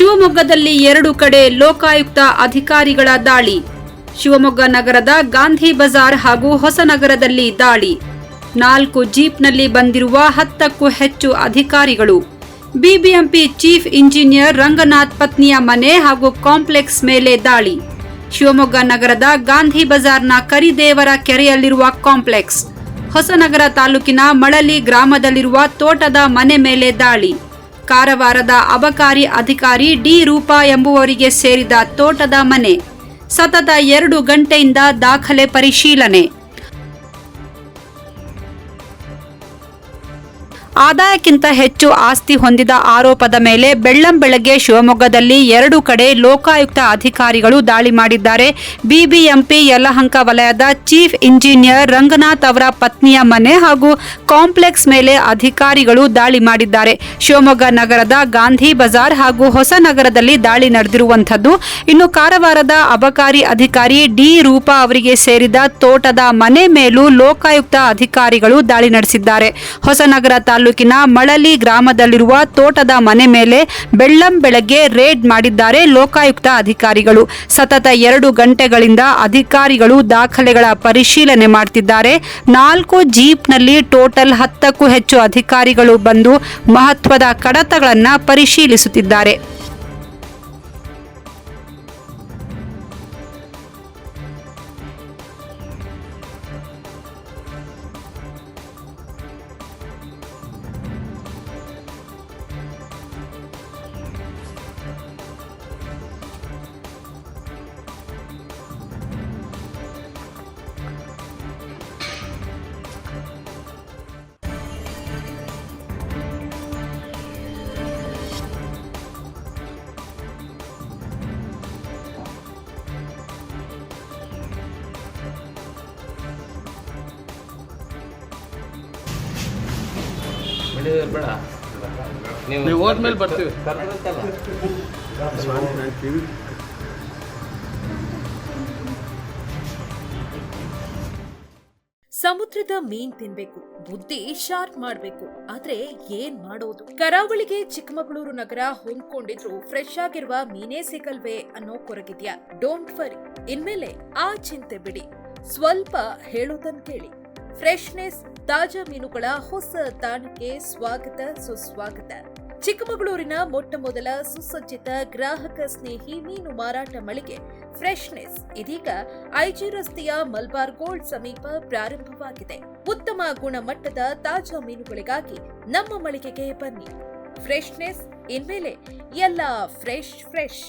ಶಿವಮೊಗ್ಗದಲ್ಲಿ ಎರಡು ಕಡೆ ಲೋಕಾಯುಕ್ತ ಅಧಿಕಾರಿಗಳ ದಾಳಿ. ಶಿವಮೊಗ್ಗ ನಗರದ ಗಾಂಧಿ ಬಜಾರ್ ಹಾಗೂ ಹೊಸನಗರದಲ್ಲಿ ದಾಳಿ. ನಾಲ್ಕು ಜೀಪ್ನಲ್ಲಿ ಬಂದಿರುವ ಹತ್ತಕ್ಕೂ ಹೆಚ್ಚು ಅಧಿಕಾರಿಗಳು. ಬಿಬಿಎಂಪಿ ಚೀಫ್ ಇಂಜಿನಿಯರ್ ರಂಗನಾಥ್ ಪತ್ನಿಯ ಮನೆ ಹಾಗೂ ಕಾಂಪ್ಲೆಕ್ಸ್ ಮೇಲೆ ದಾಳಿ. ಶಿವಮೊಗ್ಗ ನಗರದ ಗಾಂಧಿ ಬಜಾರ್ನ ಕರಿದೇವರ ಕೆರೆಯಲ್ಲಿರುವ ಕಾಂಪ್ಲೆಕ್ಸ್. ಹೊಸನಗರ ತಾಲೂಕಿನ ಮಳಲಿ ಗ್ರಾಮದಲ್ಲಿರುವ ತೋಟದ ಮನೆ ಮೇಲೆ ದಾಳಿ. ಕಾರವಾರದ ಅಬಕಾರಿ ಅಧಿಕಾರಿ ಡಿ ರೂಪಾ ಎಂಬುವರಿಗೆ ಸೇರಿದ ತೋಟದ ಮನೆ. ಸತತ ಎರಡು ಗಂಟೆಯಿಂದ ದಾಖಲೆ ಪರಿಶೀಲನೆ. ಆದಾಯಕ್ಕಿಂತ ಹೆಚ್ಚು ಆಸ್ತಿ ಹೊಂದಿದ ಆರೋಪದ ಮೇಲೆ ಬೆಳ್ಳಂ ಬೆಳಗ್ಗೆ ಶಿವಮೊಗ್ಗದಲ್ಲಿ ಎರಡು ಕಡೆ ಲೋಕಾಯುಕ್ತ ಅಧಿಕಾರಿಗಳು ದಾಳಿ ಮಾಡಿದ್ದಾರೆ. ಬಿಬಿಎಂಪಿ ಯಲಹಂಕ ವಲಯದ ಚೀಫ್ ಇಂಜಿನಿಯರ್ ರಂಗನಾಥ್ ಅವರ ಪತ್ನಿಯ ಮನೆ ಹಾಗೂ ಕಾಂಪ್ಲೆಕ್ಸ್ ಮೇಲೆ ಅಧಿಕಾರಿಗಳು ದಾಳಿ ಮಾಡಿದ್ದಾರೆ. ಶಿವಮೊಗ್ಗ ನಗರದ ಗಾಂಧಿ ಬಜಾರ್ ಹಾಗೂ ಹೊಸನಗರದಲ್ಲಿ ದಾಳಿ ನಡೆದಿರುವಂಥದ್ದು. ಇನ್ನು ಕಾರವಾರದ ಅಬಕಾರಿ ಅಧಿಕಾರಿ ಡಿ ರೂಪಾ ಅವರಿಗೆ ಸೇರಿದ ತೋಟದ ಮನೆ ಮೇಲೂ ಲೋಕಾಯುಕ್ತ ಅಧಿಕಾರಿಗಳು ದಾಳಿ ನಡೆಸಿದ್ದಾರೆ. ಹೊಸನಗರ ತಾಲೂಕಿನ ಮಳಲಿ ಗ್ರಾಮದಲ್ಲಿರುವ ತೋಟದ ಮನೆ ಮೇಲೆ ಬೆಳ್ಳಂ ಬೆಳಗ್ಗೆ ರೇಡ್ ಮಾಡಿದ್ದಾರೆ ಲೋಕಾಯುಕ್ತ ಅಧಿಕಾರಿಗಳು. ಸತತ ಎರಡು ಗಂಟೆಗಳಿಂದ ಅಧಿಕಾರಿಗಳು ದಾಖಲೆಗಳ ಪರಿಶೀಲನೆ ಮಾಡ್ತಿದ್ದಾರೆ. ನಾಲ್ಕು ಜೀಪ್ನಲ್ಲಿ ಟೋಟಲ್ ಹತ್ತಕ್ಕೂ ಹೆಚ್ಚು ಅಧಿಕಾರಿಗಳು ಬಂದು ಮಹತ್ವದ ಕಡತಗಳನ್ನು ಪರಿಶೀಲಿಸುತ್ತಿದ್ದಾರೆ. ಬೇಡ. ನೀವು ಹೋದ್ಮೇಲೆ ಬರ್ತೀವಿ. ಸಮುದ್ರದ ಮೀನ್ ತಿನ್ಬೇಕು ಬುದ್ಧಿ ಶಾರ್ಪ್ ಮಾಡ್ಬೇಕು ಆದ್ರೆ ಏನ್ ಮಾಡೋದು? ಕರಾವಳಿಗೆ ಚಿಕ್ಕಮಗಳೂರು ನಗರ ಹೊಂದ್ಕೊಂಡಿದ್ರು ಫ್ರೆಶ್ ಆಗಿರುವ ಮೀನೇ ಸಿಗಲ್ವೇ ಅನ್ನೋ ಕೊರಗಿದ್ಯಾ? ಡೋಂಟ್ ವರಿ ಇನ್ಮೇಲೆ ಆ ಚಿಂತೆ ಬಿಡಿ. ಸ್ವಲ್ಪ ಹೇಳೋದನ್ ಕೇಳಿ. ಫ್ರೆಶ್ನೆಸ್, ತಾಜಾ ಮೀನುಗಳ ಹೊಸ ತಾಣಕ್ಕೆ ಸ್ವಾಗತ, ಸುಸ್ವಾಗತ. ಚಿಕ್ಕಮಗಳೂರಿನ ಮೊಟ್ಟ ಮೊದಲ ಸುಸಜ್ಜಿತ ಗ್ರಾಹಕ ಸ್ನೇಹಿ ಮೀನು ಮಾರಾಟ ಮಳಿಗೆ ಫ್ರೆಶ್ನೆಸ್. ಇದೀಗ ಐಜಿ ರಸ್ತೆಯ ಮಲ್ಬಾರ್ ಗೋಲ್ಡ್ ಸಮೀಪ ಪ್ರಾರಂಭವಾಗಿದೆ. ಉತ್ತಮ ಗುಣಮಟ್ಟದ ತಾಜಾ ಮೀನುಗಳಿಗಾಗಿ ನಮ್ಮ ಮಳಿಗೆಗೆ ಬನ್ನಿ. ಫ್ರೆಶ್ನೆಸ್, ಇನ್ಮೇಲೆ ಎಲ್ಲ ಫ್ರೆಶ್ ಫ್ರೆಶ್.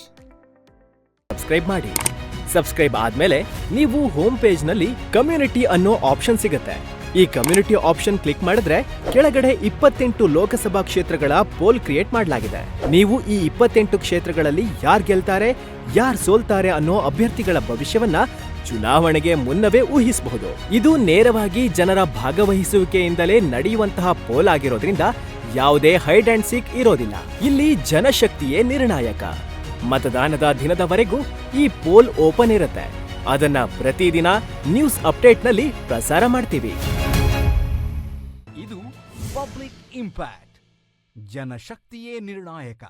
ಸಬ್ಸ್ಕ್ರೈಬ್ ಮಾಡಿ. ಸಬ್ಸ್ಕ್ರೈಬ್ ಆದ್ಮೇಲೆ ನೀವು ಹೋಮ್ ಪೇಜ್ನಲ್ಲಿ ಕಮ್ಯುನಿಟಿ ಅನ್ನೋ ಆಪ್ಷನ್ ಸಿಗುತ್ತೆ. ಈ ಕಮ್ಯುನಿಟಿ ಆಪ್ಷನ್ ಕ್ಲಿಕ್ ಮಾಡಿದ್ರೆ ಕೆಳಗಡೆ ಇಪ್ಪತ್ತೆಂಟು ಲೋಕಸಭಾ ಕ್ಷೇತ್ರಗಳ ಪೋಲ್ ಕ್ರಿಯೇಟ್ ಮಾಡಲಾಗಿದೆ. ನೀವು ಈ ಇಪ್ಪತ್ತೆಂಟು ಕ್ಷೇತ್ರಗಳಲ್ಲಿ ಯಾರ್ ಗೆಲ್ತಾರೆ, ಯಾರ್ ಸೋಲ್ತಾರೆ ಅನ್ನೋ ಅಭ್ಯರ್ಥಿಗಳ ಭವಿಷ್ಯವನ್ನ ಚುನಾವಣೆಗೆ ಮುನ್ನವೇ ಊಹಿಸಬಹುದು. ಇದು ನೇರವಾಗಿ ಜನರ ಭಾಗವಹಿಸುವಿಕೆಯಿಂದಲೇ ನಡೆಯುವಂತಹ ಪೋಲ್ ಆಗಿರೋದ್ರಿಂದ ಯಾವುದೇ ಹೈಡ್ ಅಂಡ್ ಸೀಕ್ ಇರೋದಿಲ್ಲ. ಇಲ್ಲಿ ಜನಶಕ್ತಿಯೇ ನಿರ್ಣಾಯಕ. ಮತದಾನದ ದಿನದವರೆಗೂ ಈ ಪೋಲ್ ಓಪನ್ ಇರುತ್ತೆ. ಅದನ್ನ ಪ್ರತಿದಿನ ನ್ಯೂಸ್ ಅಪ್ಡೇಟ್ನಲ್ಲಿ ಪ್ರಸಾರ ಮಾಡ್ತೀವಿ. ಇದು ಪಬ್ಲಿಕ್ ಇಂಪ್ಯಾಕ್ಟ್. ಜನಶಕ್ತಿಯೇ ನಿರ್ಣಾಯಕ.